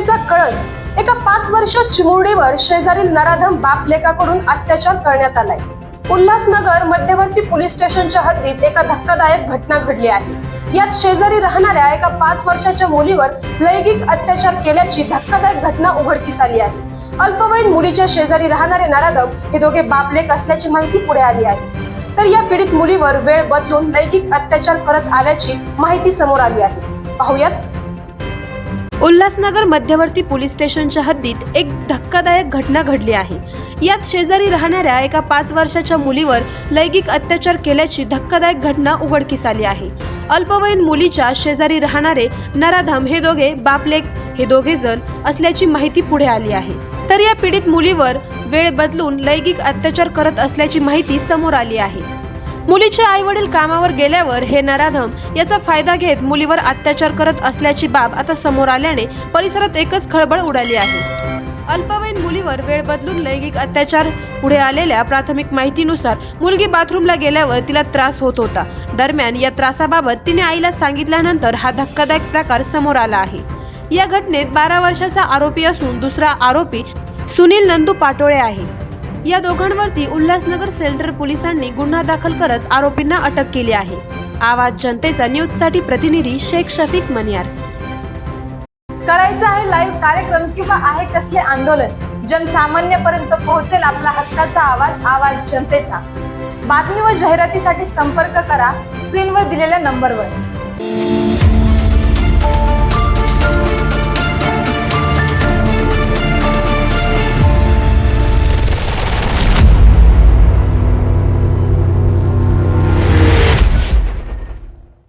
घटनेचा कळस. एका पाच वर्ष चिमुरडीवर शेजारील नराधम बाप लेकाकडून अत्याचार करण्यात आलाय. उल्हासनगर मध्यवर्ती पोलीस स्टेशनच्या हद्दीत एका धक्कादायक घटना घडली आहे. यात शेजारी राहणाऱ्या एका पाच वर्षाच्या मुलीवर लैंगिक अत्याचार केल्याची धक्कादायक घटना उघडकीस आली आहे. अल्पवयीन मुलीच्या शेजारी राहणारे नराधम हे दोघे बापलेक असल्याची माहिती पुढे आली आहे. तर या पीडित मुलीवर वेळ बदलून लैंगिक अत्याचार करत आल्याची माहिती समोर आली आहे. पाहुयात उल्हासनगर मध्यवर्ती पोलीस स्टेशनच्या हद्दीत एक धक्कादायक घटना घडली आहे. यात शेजारी राहणाऱ्या एका पाच वर्षाच्या मुलीवर लैंगिक अत्याचार केल्याची धक्कादायक घटना उघडकीस आली आहे. अल्पवयीन मुलीच्या शेजारी राहणारे नराधम हे दोघे बापलेक हे दोघे जण असल्याची माहिती पुढे आली आहे. तर या पीडित मुलीवर वेळ बदलून लैंगिक अत्याचार करत असल्याची माहिती समोर आली आहे. मुलीचे आई वडील कामावर गेल्यावर हे नराधम याचा फायदा घेत मुलीवर अत्याचार करत असल्याची बाब आता समोर आल्याने परिसरात एकच खळबळ उडाली आहे. अल्पवयीन मुलीवर वेळ बदलून लैंगिक अत्याचार पुढे आलेल्या प्राथमिक माहितीनुसार मुलगी बाथरूमला गेल्यावर तिला त्रास होत होता. दरम्यान या त्रासाबाबत तिने आईला सांगितल्यानंतर हा धक्कादायक प्रकार समोर आला आहे. या घटनेत बारा वर्षाचा आरोपी असून दुसरा आरोपी सुनील नंदू पाटोळे आहे. या दोघांवरती उल्हासनगर सेंट्रल पोलिसांनी गुन्हा दाखल करत आरोपींना अटक केली आहे. आवाज जनतेचा न्यूजसाठी प्रतिनिधी शेख शफीक मनियार. करायचं आहे लाईव्ह कार्यक्रम किंवा आहे कसले आंदोलन? जनसामान्यपर्यंत पोहोचेल आपला हक्काचा आवाज आवाज जनतेचा. बातमी व जाहिरातीसाठी संपर्क करा स्क्रीनवर दिलेल्या नंबरवर.